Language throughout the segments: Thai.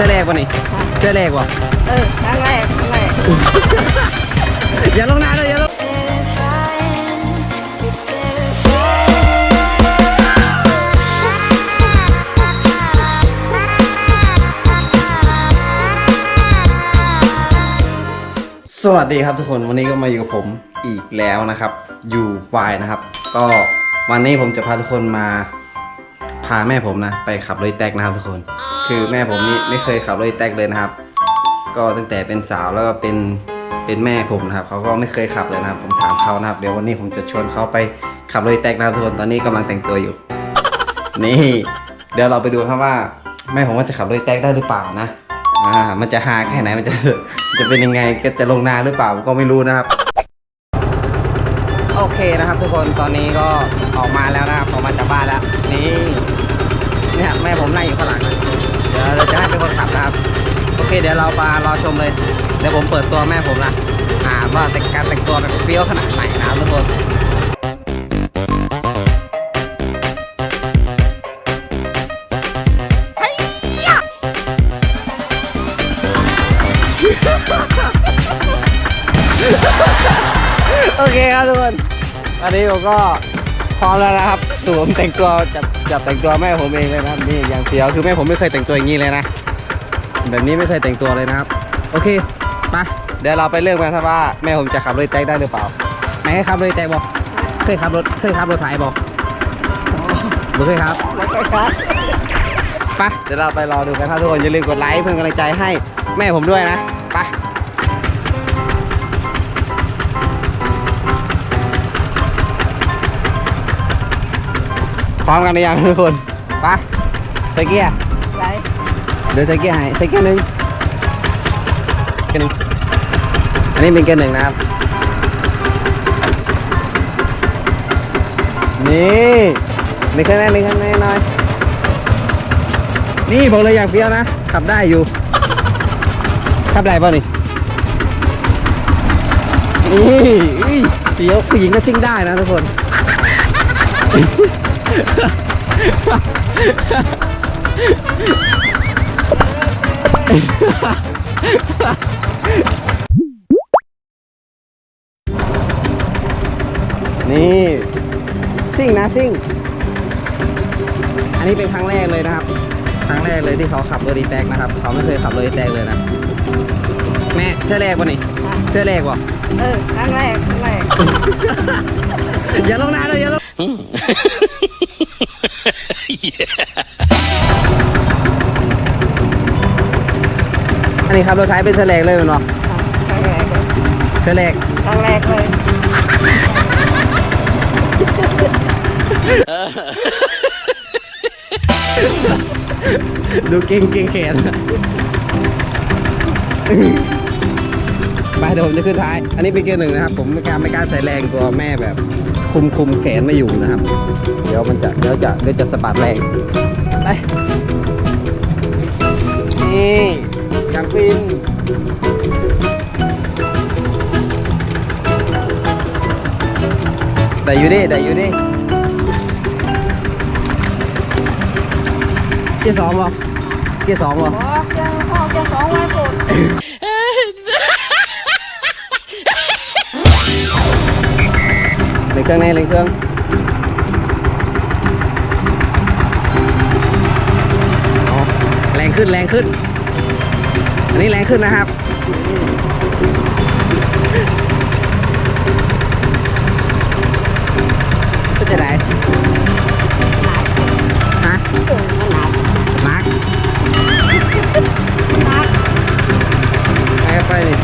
ท่าแรกวะนี่เท่าแรกวะเออครั้งแรกครั้งแรกอย่าลงน้ำเลยอย่าลง Terrifying, it's terrifying. สวัสดีครับทุกคนวันนี้ก็มาอยู่กับผมอีกแล้วนะครับ อยู่วายนะครับ ก็วันนี้ผมจะพาทุกคนมาพาแม่ผมนะ ไปขับรถแท็กนะครับทุกคน คือแม่ผมนี่ไม่เคยขับรถแท็กเลยนะครับ ก็ตั้งแต่เป็นสาวแล้วก็เป็นเป็นแม่ผมนะครับเขาก็ไม่เคยขับเลยนะครับ ผมถามเขานะครับ เดี๋ยววันนี้ผมจะชวนเขาไปขับรถแท็กนะครับทุกคนตอนนี้กำลังแต่งตัวอยู่ นี่ เดี๋ยวเราไปดูครับว่า แม่ผมว่าจะขับรถแท็กได้หรือเปล่านะอ่ามันจะหาแค่ไหนมันจะจะเป็นยังไงก็จะลงนาหรือเปล่าก็ไม่รู้นะครับโอเคนะครับ ทุกคนตอนนี้ก็ออกมาแล้วนะครับออกมาจากบ้านแล้วนี่เนี่ยแม่ผมนั่งอยู่ข้างหลัง เคเดี๋ยวเรามารอชมเลย เดี๋ยวผมเปิดตัวแม่ผมนะอ่าว่าแต่งการแต่งตัวแบบเฟี้ยวขนาดไหนนะทุกคนโอเคครับทุกคนอันนี้ผมก็พร้อมแล้วนะครับตัวมแต่งตัวจับจับแต่งตัวแม่ผมเองเลยนะครับนี่อย่างเสียวคือแม่ผมไม่เคยแต่งตัวอย่างนี้เลยนะ แบบนี้ไม่เคยแต่งตัวเลยนะครับ โอเคไปเดี๋ยวเราไปเริ่มกันครับว่าแม่ผมจะขับรถแท็กได้หรือเปล่าไหนให้ขับรถแท็กบอกเคยขับรถเคยขับรถไถบอกบ่เคยครับแล้วก็ครับไปเดี๋ยวเราไปรอดูกันครับทุกคนอย่าลืมกดไลค์เพื่อนกำลังใจให้แม่ผมด้วยนะไปพร้อมกันหรือยังทุกคนไปใส่เกียร์ เดี๋ยวใส่เกียร์ให้ใส่เกียร์หนึ่งเกียร์หนึ่งอันนี้เป็นเกียร์หนึ่งนะครับ นี่นี่ข้างในนี่ข้างในหน่อย นี่บอกเลยอย่างเฟี้ยวนะ ขับได้อยู่ ขับได้ป่ะนี่ นี่อุ้ยเฟี้ยวผู้หญิงก็ซิ่งได้นะทุกคน นี่ ซิ่งนะซิ่ง อันนี้เป็นครั้งแรกเลยนะครับ ครั้งแรกเลยที่เขาขับรถดีแท็กนะครับ เขาไม่เคยขับรถดีแท็กเลยนะ แม่เท่าแรกวะนี่เท่าแรกวะเออครั้งแรกครั้งแรก อย่าลงน้ำเลยอย่าลง ขับรถไถเป็นเท่าแรกเลยมันวะครั้งแรกเลยเท่าแรกครั้งแรกเลยดูเก่งเก่งแขนไปเดี๋ยวผมจะขึ้นท้าย อันนี้เป็นเกียร์หนึ่งนะครับ ผมไม่กล้าไม่กล้าใส่แรงตัวแม่แบบคุมคุมแขนไม่อยู่นะครับ เดี๋ยวมันจะเดี๋ยวจะเดี๋ยวจะสะบัดแรง ไป นี่ จังฟินได้อยู่ดิได้อยู่ดิเกียร์สองเหรอเกียร์สองเหรอพอเจ้าพ่อเจ้าสองวันสุดเร่งเครื่องในเร่งเครื่องแรงขึ้นแรงขึ้น อันนี้แรงขึ้นนะครับ ก็จะได้ฮะมันหนักมาร์คหนักไปไปนี่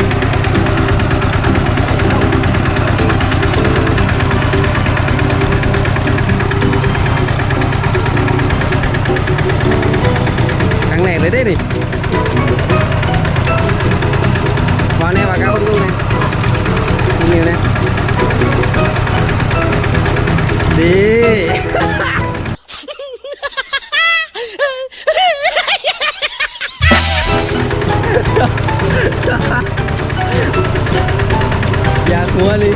ครั้งแรกเลยได้ดิ อกแน่ว่าก้าวคนดูเนี่ยคุณนิวเนี่ยดีอยากหัวเลย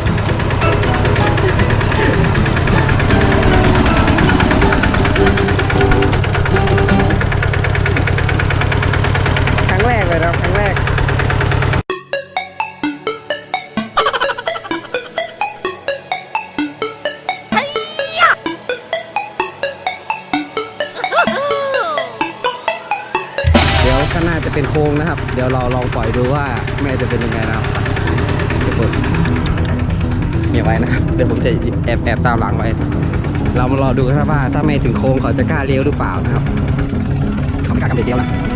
แม่จะเป็นยังไงนะครับทุกคนเงียบไว้นะครับเดี๋ยวผมจะแอบแอบตามหลังไว้ เรามารอดูกันครับว่าถ้าแม่ถึงโค้งเขาจะกล้าเลี้ยวหรือเปล่านะครับเขาไม่กล้ากำเด็ดเดียวนะ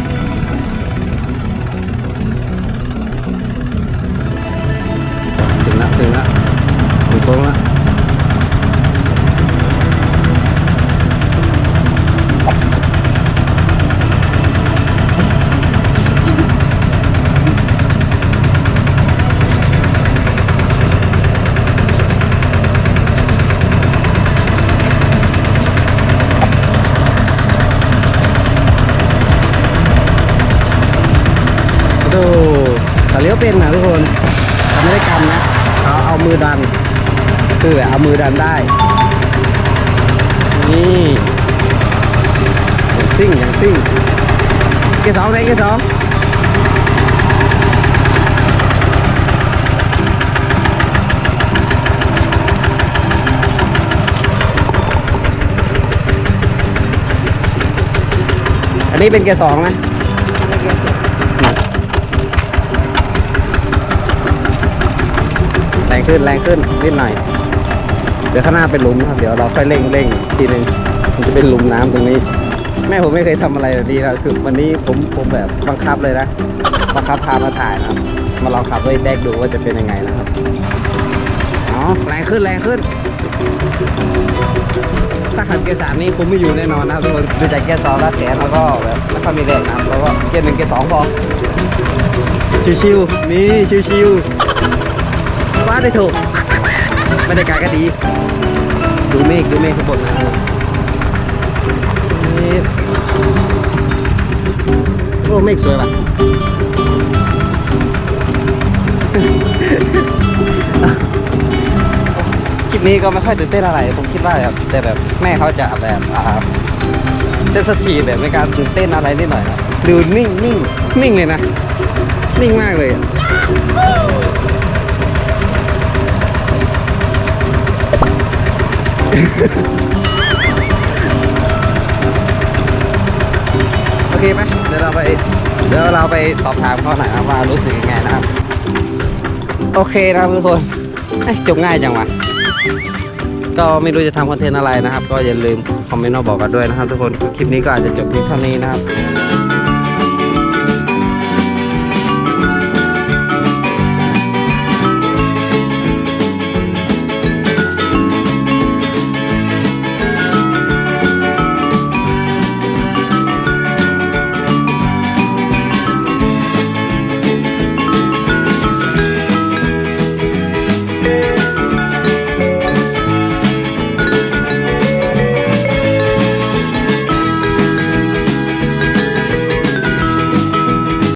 อามือดัน คือเอามือดันได้ นี่อย่างซิ่งอย่างซิ่งเกสองไหนเกสองอันนี้เป็นเกสองนะ ขึ้นแรงขึ้นนิดหน่อย เดี๋ยวข้างหน้าเป็นหลุมนะครับ เดี๋ยวเราค่อยเร่งเร่งทีหนึงมันจะเป็นหลุมน้ำตรงนี้ แม่ผมไม่เคยทำอะไรแบบนี้นะคือวันนี้ผมผมแบบบังคับเลยนะบังคับพามาถ่ายนะครับ มาลองขับด้วยแดกดูว่าจะเป็นยังไงนะครับอ๋อแรงขึ้นแรงขึ้น ถ้าขับเกียร์สามนี่ผมไม่อยู่แน่นอนนะครับทุกคนดูจากเกียร์สองแล้วแขนแล้วก็แบบไม่ค่อยมีแรงนะครับแล้วก็เกียร์หนึ่งเกียร์สองพอชิวๆนี่ชิวๆาได้ถูกบรรยากาศก็ดี ดูเมฆดูเมฆข้างบนนะโอ้เมฆสวยว่ะคลิปนี้ก็ไม่ค่อยตื่นเต้นอะไรผมคิดว่าแบบแต่แบบแม่เขาจะแบบอ่าเซนสทีแบบในการตื่นเต้นอะไรนิดหน่อยนะดูนิ่งนิ่งนิ่งเลยนะ นิ่งมากเลยอะ โอเคไหมเดี๋ยวเราไปเดี๋ยวเราไปสอบถามเขาหน่อยนะว่ารู้สึกยังไงนะครับ โอเคนะครับทุกคนเอ้ยจบง่ายจังวะก็ไม่รู้จะทำคอนเทนต์อะไรนะครับ ก็อย่าลืมคอมเมนต์มาบอกกันด้วยนะครับ ทุกคนคลิปนี้ก็อาจจะจบเพียงเท่านี้นะครับ